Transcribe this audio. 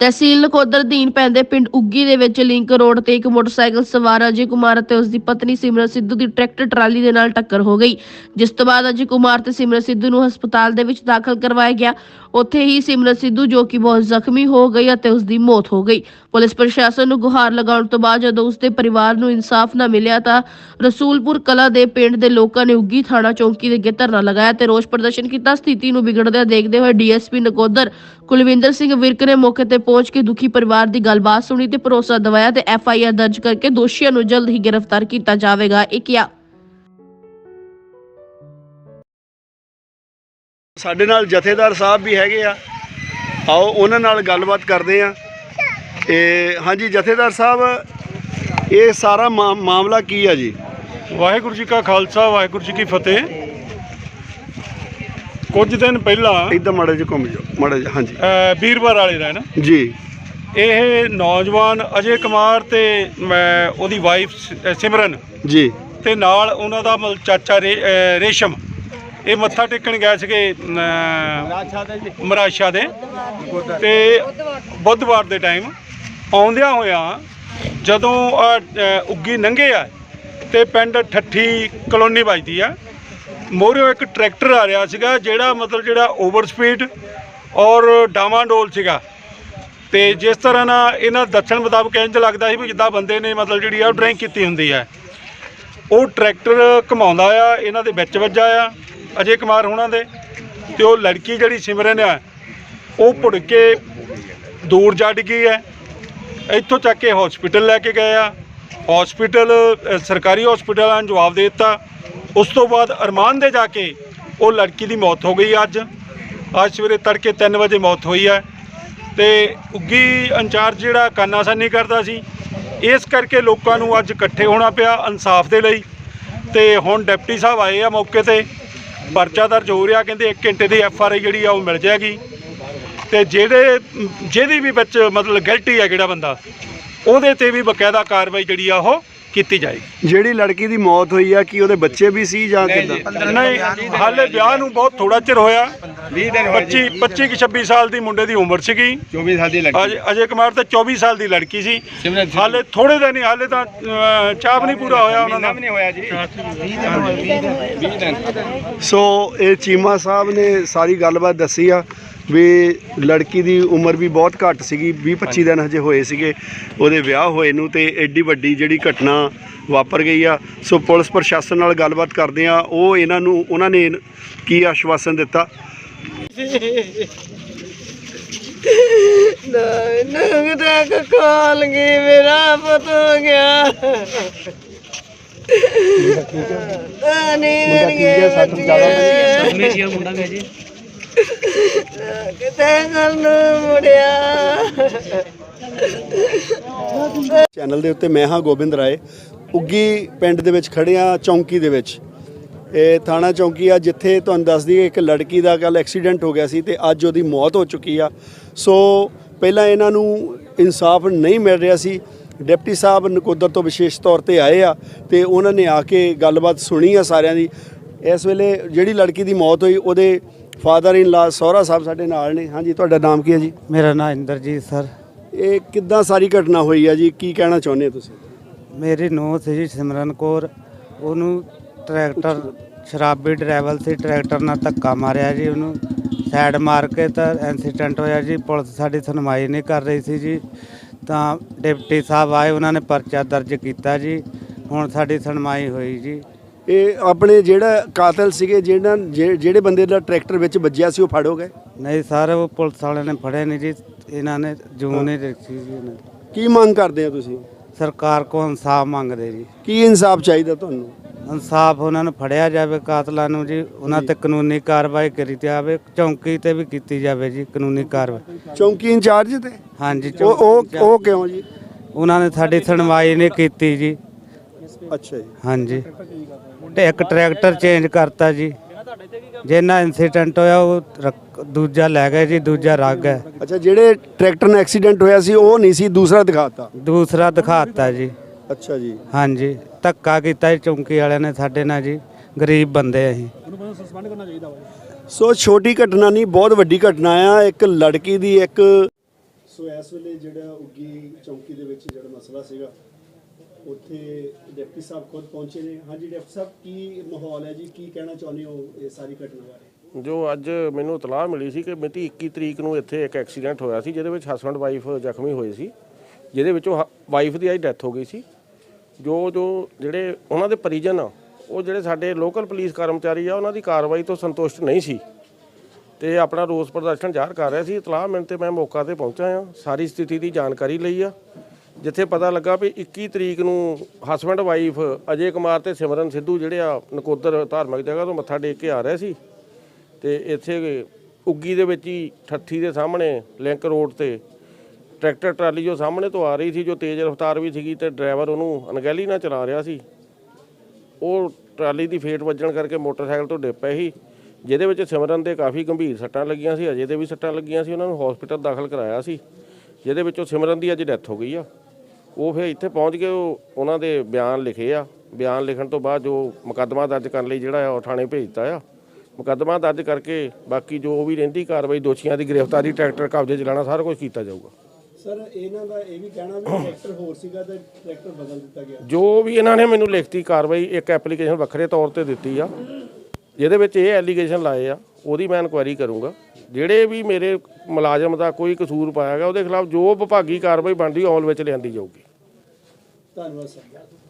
ਤਹਿਸੀਲ ਨਕੋਦਰ ਅਧੀਨ ਪੈਂਦੇ ਪਿੰਡ ਉੱਗੀ ਦੇ ਵਿੱਚ ਲਿੰਕ ਰੋਡ ਤੇ ਇੱਕ ਮੋਟਰਸਾਈਕਲ ਸਵਾਰ ਅਜੇ ਕੁਮਾਰ ਅਤੇ ਉਸ ਦੀ ਪਤਨੀ ਸਿਮਰਨ ਸਿੱਧੂ ਦੀ ਟਰੈਕਟਰ ਟਰਾਲੀ ਦੇ ਨਾਲ ਟੱਕਰ ਹੋ ਗਈ। ਜਿਸ ਤੋਂ ਬਾਅਦ ਅਜੇ ਕੁਮਾਰ ਤੇ ਸਿਮਰਨ ਸਿੱਧੂ ਨੂੰ ਹਸਪਤਾਲ ਦੇ ਵਿੱਚ ਦਾਖਲ ਕਰਵਾਇਆ ਗਿਆ। ਉੱਥੇ ਹੀ ਸਿਮਰਨ ਸਿੱਧੂ, ਜੋ ਕਿ ਬਹੁਤ ਜ਼ਖਮੀ ਹੋ ਗਈ ਅਤੇ ਉਸ ਦੀ ਮੌਤ ਹੋ ਗਈ। ਪੁਲਿਸ ਪ੍ਰਸ਼ਾਸਨ ਨੂੰ ਗੁਹਾਰ ਲਗਾਉਣ ਤੋਂ ਬਾਅਦ ਜਦੋਂ ਉਸ ਦੇ ਪਰਿਵਾਰ ਨੂੰ ਇਨਸਾਫ ਨਾ ਮਿਲਿਆ ਤਾਂ ਰਸੂਲਪੁਰ ਕਲਾ ਦੇ ਪਿੰਡ ਦੇ ਲੋਕਾਂ ਨੇ ਉੱਗੀ ਥਾਣਾ ਚੌਂਕੀ ਦੇ ਅੱਗੇ ਧਰਨਾ ਲਗਾਇਆ ਤੇ ਰੋਸ ਪ੍ਰਦਰਸ਼ਨ ਕੀਤਾ। ਸਥਿਤੀ ਨੂੰ ਵਿਗੜਦਿਆਂ ਦੇਖਦੇ ਹੋਏ ਡੀਐਸਪੀ ਨਕੋਦਰ ਕੁਲਵਿੰਦਰ ਸਿੰਘ ਵਿਰਕ ਨੇ ਮੌਕੇ ਤੇ ਪਹੁੰਚ ਕੇ ਦੁਖੀ ਪਰਿਵਾਰ ਦੀ ਗੱਲਬਾਤ ਸੁਣੀ ਤੇ ਭਰੋਸਾ ਦਿਵਾਇਆ ਤੇ ਐਫਆਈਆਰ ਦਰਜ ਕਰਕੇ ਦੋਸ਼ੀਆਂ ਨੂੰ ਜਲਦ ਹੀ ਗ੍ਰਿਫਤਾਰ ਕੀਤਾ ਜਾਵੇਗਾ। ਇਹ ਕਿਹਾ। ਸਾਡੇ ਨਾਲ ਜਥੇਦਾਰ ਸਾਹਿਬ ਵੀ ਹੈਗੇ ਆ। ਆਓ ਉਹਨਾਂ ਨਾਲ ਗੱਲਬਾਤ ਕਰਦੇ ਆ। ਇਹ ਹਾਂਜੀ ਜਥੇਦਾਰ ਸਾਹਿਬ ਇਹ ਸਾਰਾ ਮਾ- ਮਾਮਲਾ ਕੀ ਆ ਜੀ? ਵਾਹਿਗੁਰੂ ਜੀ ਕਾ ਖਾਲਸਾ ਵਾਹਿਗੁਰੂ ਜੀ ਕੀ ਫਤਿਹ। ਕੁਝ ਦਿਨ ਪਹਿਲਾਂ ਇਦਾਂ ਮਾੜਾ ਜਿਹਾ ਘੁੰਮ ਜਾਓ ਮਾੜਾ ਜਿਹਾ ਹਾਂਜੀ। ਅਹ, ਵੀਰਵਾਰ ਵਾਲੇ ਦਾ ਹੈ ਨਾ? ਜੀ। ਇਹ ਨੌਜਵਾਨ ਅਜੇ ਕੁਮਾਰ ਤੇ ਮੈਂ ਉਹਦੀ ਵਾਈਫ ਸਿਮਰਨ ਜੀ। ਤੇ ਨਾਲ ਉਹਨਾਂ ਦਾ ਮਤਲਬ ਚਾਚਾ ਰੇ- ਅਹ, ਰੇਸ਼ਮ। ਇਹ ਮੱਥਾ ਟੇਕਣ ਗਏ ਸੀਗੇ ਅਹ, ਮਰਾਸ਼ਾ ਦੇ। ਤੇ ਬੁੱਧਵਾਰ ਦੇ ਟਾਈਮ ਆਉਂਦਿਆਂ ਹੋਇਆਂ ਜਦੋਂ ਆਹ, ਅਹ, ਉੱਗੀ ਲੰਘੇ ਆ ਤੇ ਪਿੰਡ ਠੱਠੀ ਕਲੋਨੀ ਵੱਜਦੀ ਆ ਮੋਰਿਓ ਇੱਕ ਟਰੈਕਟਰ ਆ ਰਿਹਾ ਸੀਗਾ, ਜਿਹੜਾ ਮਤਲਬ ਜਿਹੜਾ ਓਵਰ ਸਪੀਡ ਔਰ ਡਾਵਾਂਡੋਲ ਸੀਗਾ। ਤੇ ਜਿਸ ਤਰ੍ਹਾਂ ਨਾਲ ਇਹਨਾਂ ਦੱਸਣ ਮੁਤਾਬਕ ਇੰਜ ਲੱਗਦਾ ਸੀ ਵੀ ਜਿੱਦਾਂ ਬੰਦੇ ਨੇ ਮਤਲਬ ਜਿਹੜੀ ਆ ਡਰਿੰਕ ਕੀਤੀ ਹੁੰਦੀ ਹੈ ਉਹ ਟਰੈਕਟਰ ਘਮਾਉਂਦਾ ਆ, ਇਹਨਾਂ ਦੇ ਵਿੱਚ ਵੱਜਾ ਆ, ਅਜੇ ਕੁਮਾਰ ਹੋਣਾ ਦੇ। ਤੇ ਉਹ ਲੜਕੀ ਜਿਹੜੀ ਸਿਮਰਨ ਆ, ਉਹ ਭੁੜ ਕੇ ਦੂਰ ਜਾ ਡਿੱਗੀ ਹੈ ਇੱਥੋਂ ਚੱਕ ਕੇ ਹਸਪੀਟਲ ਲੈ ਕੇ ਗਏ ਆ। ਹਸਪੀਟਲ ਸਰਕਾਰੀ ਹਸਪੀਟਲਾਂ ਨੇ ਜਵਾਬ ਦੇ ਦਿੱਤਾ। ਉਸ ਤੋਂ ਬਾਅਦ ਅਰਮਾਨ ਦੇ ਜਾ ਕੇ ਉਹ ਲੜਕੀ ਦੀ ਮੌਤ ਹੋ ਗਈ ਅੱਜ। ਅੱਜ ਸਵੇਰੇ ਤੜਕੇ 3 ਵਜੇ ਮੌਤ ਹੋਈ ਹੈ ਤੇ ਉੱਗੀ ਇੰਚਾਰਜ ਜਿਹੜਾ ਕਾਨਾਸਾਨੀ ਕਰਦਾ ਸੀ, ਇਸ ਕਰਕੇ ਲੋਕਾਂ ਨੂੰ ਅੱਜ ਇਕੱਠੇ ਹੋਣਾ ਪਿਆ ਇਨਸਾਫ ਦੇ ਲਈ ਤੇ ਹੁਣ ਡਿਪਟੀ ਸਾਹਿਬ ਆਏ ਆ ਮੌਕੇ ਤੇ। ਪਰਚਾ ਦਰਜ ਹੋ ਰਿਹਾ, ਕਹਿੰਦੇ 1 ਘੰਟੇ ਦੀ ਐਫ ਆਰ ਆਈ ਜਿਹੜੀ ਆ ਉਹ ਮਿਲ ਜਾਏਗੀ। ਤੇ ਜਿਹੜੇ, ਜਿਹਦੀ ਵੀ ਵਿੱਚ ਮਤਲਬ ਗਲਤੀ ਹੈ ਜਿਹੜਾ ਬੰਦਾ, ਉਹਦੇ ਤੇ ਵੀ ਬਕਾਇਦਾ ਕਾਰਵਾਈ ਜਿਹੜੀ ਆ ਉਹ ਕੀਤੀ ਜਾਏਗੀ। ਜਿਹੜੀ ਲੜਕੀ ਦੀ ਮੌਤ ਹੋਈ ਆ ਕੀ ਉਹਦੇ ਬੱਚੇ ਵੀ ਸੀ ਜਾਂ ਕਿੱਦਾਂ? ਨਹੀਂ ਹਾਲੇ ਵਿਆਹ ਨੂੰ ਬਹੁਤ ਥੋੜਾ ਚਿਰ ਹੋਇਆ। 20 ਦਿਨ ਹੋਏ 25 25 ਕਿ 26 ਸਾਲ ਦੀ ਮੁੰਡੇ ਦੀ ਉਮਰ ਸੀਗੀ। 24 ਸਾਲ ਦੀ ਲੜਕੀ। ਅਜੇ ਅਜੇ ਕੁਮਾਰ ਤਾਂ 24 ਸਾਲ ਦੀ ਲੜਕੀ ਸੀ। ਹਾਲੇ ਥੋੜੇ ਦਿਨ ਹੀ ਹਾਲੇ ਤਾਂ ਚਾਹ ਵੀ ਨਹੀਂ ਪੂਰਾ ਹੋਇਆ ਉਹਨਾਂ ਦਾ। ਨਹੀਂ ਹੋਇਆ ਜੀ। 20 ਦਿਨ। ਸੋ ਇਹ ਚੀਮਾ ਸਾਹਿਬ ਨੇ ਸਾਰੀ ਗੱਲਬਾਤ ਦੱਸੀ ਆ। ਵੀ ਲੜਕੀ ਦੀ ਉਮਰ ਵੀ ਬਹੁਤ ਘੱਟ ਸੀਗੀ 20 25 ਦਿਨ ਹਜੇ ਹੋਏ ਸੀਗੇ ਉਹਦੇ ਵਿਆਹ ਹੋਏ ਨੂੰ ਤੇ ਐਡੀ ਵੱਡੀ ਜਿਹੜੀ ਘਟਨਾ ਵਾਪਰ ਗਈ ਆ। ਸੋ ਪੁਲਿਸ ਪ੍ਰਸ਼ਾਸਨ ਨਾਲ ਗੱਲਬਾਤ ਕਰਦੇ ਆ ਉਹ ਇਹਨਾਂ ਨੂੰ ਉਹਨਾਂ ਨੇ ਕੀ ਆਸ਼ਵਾਸਨ ਦਿੱਤਾ? ਨੰਗ ਤੱਕ ਕਾਲ ਗਈ ਮੇਰਾ ਪੁੱਤ ਹੋ ਗਿਆ? ਨਹੀਂ ਮੇਰੀਏ ਬੱਚੀਏ ਮੁੰਡਾ ਜੀ। ਕਿਤੇ ਗੱਲ ਨੂੰ ਮੁੜਿਆ। ਚੈਨਲ ਦੇ ਉੱਤੇ ਮੈਂ ਹਾਂ ਗੋਬਿੰਦ ਰਾਏ। ਉੱਗੀ ਪਿੰਡ ਦੇ ਵਿੱਚ ਖੜੇ ਆ ਚੌਂਕੀ ਦੇ ਵਿੱਚ। ਇਹ ਥਾਣਾ ਚੌਂਕੀ ਆ, ਜਿੱਥੇ ਤੁਹਾਨੂੰ ਦੱਸ ਦਈਏ, ਇੱਕ ਲੜਕੀ ਦਾ ਕੱਲ ਐਕਸੀਡੈਂਟ ਹੋ ਗਿਆ ਸੀ ਤੇ ਅੱਜ ਉਹਦੀ ਮੌਤ ਹੋ ਚੁੱਕੀ ਆ। ਸੋ ਪਹਿਲਾਂ ਇਹਨਾਂ ਨੂੰ ਇਨਸਾਫ ਨਹੀਂ ਮਿਲ ਰਿਹਾ ਸੀ। ਡਿਪਟੀ ਸਾਹਿਬ ਨਕੋਦਰ ਤੋਂ ਵਿਸ਼ੇਸ਼ ਤੌਰ ਤੇ ਆਏ ਆ ਤੇ ਉਹਨਾਂ ਨੇ ਆ ਕੇ ਗੱਲਬਾਤ ਸੁਣੀ ਆ ਸਾਰਿਆਂ ਦੀ। ਇਸ ਵੇਲੇ ਜਿਹੜੀ ਲੜਕੀ ਦੀ ਮੌਤ ਹੋਈ, ਉਹਦੇ ਫਾਦਰ ਇਨ ਲਾ ਸਹੁਰਾ ਸਾਹਿਬ ਸਾਡੇ ਨਾਲ ਨੇ। ਹਾਂਜੀ ਤੁਹਾਡਾ ਨਾਮ ਕੀ ਹੈ ਜੀ? ਮੇਰਾ ਨਾਮ ਇੰਦਰਜੀਤ ਸਰ। ਇਹ ਕਿੱਦਾਂ ਸਾਰੀ ਘਟਨਾ ਹੋਈ ਆ ਜੀ? ਕੀ ਕਹਿਣਾ ਚਾਹੁੰਦੇ ਹੋ ਤੁਸੀਂ? ਮੇਰੀ ਨੂੰਹ ਸੀ ਜੀ ਸਿਮਰਨ ਕੌਰ। ਉਹਨੂੰ ਟਰੈਕਟਰ ਸ਼ਰਾਬੀ ਡਰਾਈਵਰ ਸੀ ਟਰੈਕਟਰ ਨਾਲ ਧੱਕਾ ਮਾਰਿਆ ਜੀ ਉਹਨੂੰ। ਸਾਈਡ ਮਾਰ ਕੇ ਤਾਂ ਐਕਸੀਡੈਂਟ ਹੋਇਆ ਜੀ। ਪੁਲਿਸ ਸਾਡੀ ਸੁਣਵਾਈ ਨਹੀਂ ਕਰ ਰਹੀ ਸੀ ਜੀ। ਤਾਂ ਡਿਪਟੀ ਸਾਹਿਬ ਆਏ ਉਹਨਾਂ ਨੇ ਪਰਚਾ ਦਰਜ ਕੀਤਾ ਜੀ। ਹੁਣ ਸਾਡੀ ਸੁਣਵਾਈ ਹੋਈ ਜੀ। ਇਹ ਆਪਣੇ ਜਿਹੜਾ ਕਾਤਲ ਸੀਗੇ ਜਿਹੜਾ ਜਿਹੜੇ ਬੰਦੇ ਦਾ ਟਰੈਕਟਰ ਵਿੱਚ ਵੱਜਿਆ ਸੀ ਉਹ ਫੜੋ ਗਏ? ਨਹੀਂ ਸਰ ਉਹ ਪੁਲਿਸ ਵਾਲਿਆਂ ਨੇ ਫੜੇ ਨਹੀਂ ਜੀ। ਇਹਨਾਂ ਨੇ ਜੂਨ ਨਹੀਂ ਰੱਖੀ ਜੀ ਇਹਨਾਂ ਨੇ। ਕੀ ਮੰਗ ਕਰਦੇ ਹੋ ਤੁਸੀਂ? ਸਰਕਾਰ ਕੋਲ ਇਨਸਾਫ ਮੰਗਦੇ ਜੀ। ਕੀ ਇਨਸਾਫ ਚਾਹੀਦਾ ਤੁਹਾਨੂੰ? ਇਨਸਾਫ ਉਹਨਾਂ ਨੂੰ ਫੜਿਆ ਜਾਵੇ ਕਾਤਲਾਂ ਨੂੰ ਜੀ। ਉਹਨਾਂ ਤੇ ਕਾਨੂੰਨੀ ਕਾਰਵਾਈ ਕਰੀ ਜਾਵੇ ਚੌਂਕੀ ਤੇ ਵੀ ਕੀਤੀ ਜਾਵੇ ਜੀ ਕਾਨੂੰਨੀ ਕਾਰਵਾਈ। ਚੌਂਕੀ ਇੰਚਾਰਜ ਤੇ? ਹਾਂਜੀ ਉਹ ਚੌਂਕੀ ਉਹ ਚ- ਉਹ ਕਿਉਂ ਜੀ? ਉਹਨਾਂ ਨੇ ਸਾਡੀ ਸੁਣਵਾਈ ਨਹੀਂ ਕੀਤੀ ਜੀ। ਅੱਛਾ ਜੀ। ਹਾਂਜੀ। ਤੇ ਇੱਕ ਟਰੈਕਟਰ ਚੇਂਜ ਕਰਤਾ ਜੀ। ਜਿਹਨਾਂ ਇਨਸੀਡੈਂਟ ਹੋਇਆ ਉਹ ਰੱਖ- ਦੂਜਾ ਲੈ ਗਏ ਜੀ ਦੂਜਾ ਰੱਖ ਗਏ। ਅੱਛਾ ਜਿਹੜੇ ਟਰੈਕਟਰ ਨਾਲ ਐਕਸੀਡੈਂਟ ਹੋਇਆ ਸੀ ਉਹ ਨਹੀਂ ਸੀ ਦੂਸਰਾ ਦਿਖਾਤਾ? ਦੂਸਰਾ ਦਿਖਾਤਾ ਜੀ। ਅੱਛਾ ਜੀ। ਹਾਂਜੀ। ਧੱਕਾ ਕੀਤਾ ਜੀ ਚੌਂਕੀ ਵਾਲਿਆਂ ਨੇ ਸਾਡੇ ਨਾਲ ਜੀ। ਗਰੀਬ ਬੰਦੇ ਅਸੀਂ। ਸੋ ਛੋਟੀ ਘਟਨਾ ਨਹੀਂ ਬਹੁਤ ਵੱਡੀ ਘਟਨਾ ਆ। ਇੱਕ ਲੜਕੀ ਦੀ ਇੱਕ ਸੋ ਇਸ ਵੇਲੇ ਜਿਹੜਾ ਉੱਗੀ ਚੌਂਕੀ ਦੇ ਵਿੱਚ ਜਿਹੜਾ ਮਸਲਾ ਸੀਗਾ ਉੱਥੇ ਡਿਪਟੀ ਸਾਹਿਬ ਖੁਦ ਪਹੁੰਚੇ ਨੇ। ਹਾਂਜੀ, ਡਿਪਟੀ ਸਾਹਿਬ, ਕੀ ਮਾਹੌਲ ਹੈ ਜੀ? ਕੀ ਕਹਿਣਾ ਚਾਹੁੰਦੇ ਹੋ ਇਹ ਸਾਰੀ ਘਟਨਾ ਬਾਰੇ? ਜੋ ਅੱਜ ਮੈਨੂੰ ਇਤਲਾਹ ਮਿਲੀ ਸੀ ਕਿ ਮਿਤੀ 21 ਤਰੀਕ ਨੂੰ ਇੱਥੇ ਇੱਕ ਐਕਸੀਡੈਂਟ ਹੋਇਆ ਸੀ, ਜਿਹਦੇ ਵਿੱਚ ਹਸਬੰਡ ਵਾਈਫ ਜ਼ਖਮੀ ਹੋਏ ਸੀ। ਜਿਹਦੇ ਵਿੱਚੋਂ ਵਾਈਫ ਦੀ ਅੱਜ ਡੈਥ ਹੋ ਗਈ ਸੀ। ਜੋ ਜੋ ਜਿਹੜੇ ਉਹਨਾਂ ਦੇ ਪਰਿਜਨ ਆ, ਉਹ ਜਿਹੜੇ ਸਾਡੇ ਲੋਕਲ ਪੁਲਿਸ ਕਰਮਚਾਰੀ ਆ, ਉਹਨਾਂ ਦੀ ਕਾਰਵਾਈ ਤੋਂ ਸੰਤੁਸ਼ਟ ਨਹੀਂ ਸੀ। ਤੇ ਆਪਣਾ ਰੋਸ ਪ੍ਰਦਰਸ਼ਨ ਜ਼ਾਹਰ ਕਰ ਰਿਹਾ ਸੀ। ਇਤਲਾਹ ਮਿਲਣ ਤੇ ਮੈਂ ਮੌਕਾ ਤੇ ਪਹੁੰਚਾ ਆ ਸਾਰੀ ਸਥਿਤੀ ਦੀ ਜਾਣਕਾਰੀ ਲਈ ਆ। ਜਿੱਥੇ ਪਤਾ ਲੱਗਾ ਵੀ 21 ਤਰੀਕ ਨੂੰ ਹਸਬੰਡ ਵਾਈਫ ਅਜੇ ਕੁਮਾਰ ਤੇ ਸਿਮਰਨ ਸਿੱਧੂ ਜਿਹੜੇ ਆ ਨਕੋਦਰ ਧਾਰਮਿਕ ਜਗ੍ਹਾ ਤੋਂ ਮੱਥਾ ਟੇਕ ਕੇ ਆ ਰਹੇ ਸੀ ਤੇ ਇੱਥੇ ਉੱਗੀ ਦੇ ਵਿੱਚ ਹੀ ਠੱਠੀ ਦੇ ਸਾਹਮਣੇ ਲਿੰਕ ਰੋਡ ਤੇ ਟਰੈਕਟਰ ਟਰਾਲੀ ਜੋ ਸਾਹਮਣੇ ਤੋਂ ਆ ਰਹੀ ਸੀ, ਜੋ ਤੇਜ਼ ਰਫ਼ਤਾਰ ਵੀ ਸੀਗੀ ਤੇ ਡਰਾਈਵਰ ਉਹਨੂੰ ਅਣਗਹਿਲੀ ਨਾਲ ਚਲਾ ਰਿਹਾ ਸੀ। ਉਹ ਟਰਾਲੀ ਦੀ ਫੇਟ ਵੱਜਣ ਕਰਕੇ ਮੋਟਰਸਾਈਕਲ ਤੋਂ ਡਿੱਪ ਪਏ ਸੀ, ਜਿਹਦੇ ਵਿੱਚ ਸਿਮਰਨ ਦੇ ਕਾਫੀ ਗੰਭੀਰ ਸੱਟਾਂ ਲੱਗੀਆਂ ਸੀ, ਅਜੇ ਦੇ ਵੀ ਸੱਟਾਂ ਲੱਗੀਆਂ ਸੀ, ਉਹਨਾਂ ਨੂੰ ਹਸਪੀਟਲ ਦਾਖਲ ਕਰਾਇਆ ਸੀ, ਜਿਹਦੇ ਵਿੱਚੋਂ ਸਿਮਰਨ ਦੀ ਅੱਜ ਡੈਥ ਹੋ ਗਈ ਆ। ਉਹ ਫਿਰ ਇੱਥੇ ਪਹੁੰਚ ਕੇ ਉਹ ਉਹਨਾਂ ਦੇ ਬਿਆਨ ਲਿਖੇ ਆ। ਬਿਆਨ ਲਿਖਣ ਤੋਂ ਬਾਅਦ ਜੋ ਮੁਕੱਦਮਾ ਦਰਜ ਕਰਨ ਲਈ ਜਿਹੜਾ ਆ ਉਹ ਥਾਣੇ ਭੇਜਤਾ ਆ। ਮੁਕੱਦਮਾ ਦਰਜ ਕਰਕੇ ਬਾਕੀ ਜੋ ਵੀ ਰਹਿੰਦੀ ਕਾਰਵਾਈ ਦੋਸ਼ੀਆਂ ਦੀ ਗ੍ਰਿਫਤਾਰੀ ਟਰੈਕਟਰ ਕਬਜ਼ੇ 'ਚ ਲੈਣਾ ਸਾਰਾ ਕੁਝ ਕੀਤਾ ਜਾਊਗਾ। ਸਰ ਇਹਨਾਂ ਦਾ ਇਹ ਵੀ ਕਹਿਣਾ ਵੀ ਟਰੈਕਟਰ ਹੋਰ ਸੀਗਾ ਤੇ ਟਰੈਕਟਰ ਬਦਲ ਦਿੱਤਾ ਗਿਆ। ਜੋ ਵੀ ਇਹਨਾਂ ਨੇ ਮੈਨੂੰ ਲਿਖਤੀ ਕਾਰਵਾਈ ਇੱਕ ਐਪਲੀਕੇਸ਼ਨ ਵੱਖਰੇ ਤੌਰ ਤੇ ਦਿੱਤੀ ਆ। ਜਿਹਦੇ ਵਿੱਚ ਇਹ ਐਲੀਗੇਸ਼ਨ ਲਾਏ ਆ ਉਹਦੀ ਮੈਂ ਇਨਕੁਆਇਰੀ ਕਰੂੰਗਾ। ਜਿਹੜੇ ਵੀ ਮੇਰੇ ਮੁਲਾਜ਼ਮ ਦਾ ਕੋਈ ਕਸੂਰ ਪਾਇਆ ਗਿਆ ਉਹਦੇ ਖਿਲਾਫ ਜੋ ਵਿਭਾਗੀ ਕਾਰਵਾਈ ਬਣਦੀ ਅਮਲ ਵਿੱਚ ਲਿਆਂਦੀ ਜਾਊਗੀ। ਧੰਨਵਾਦ ਸਰ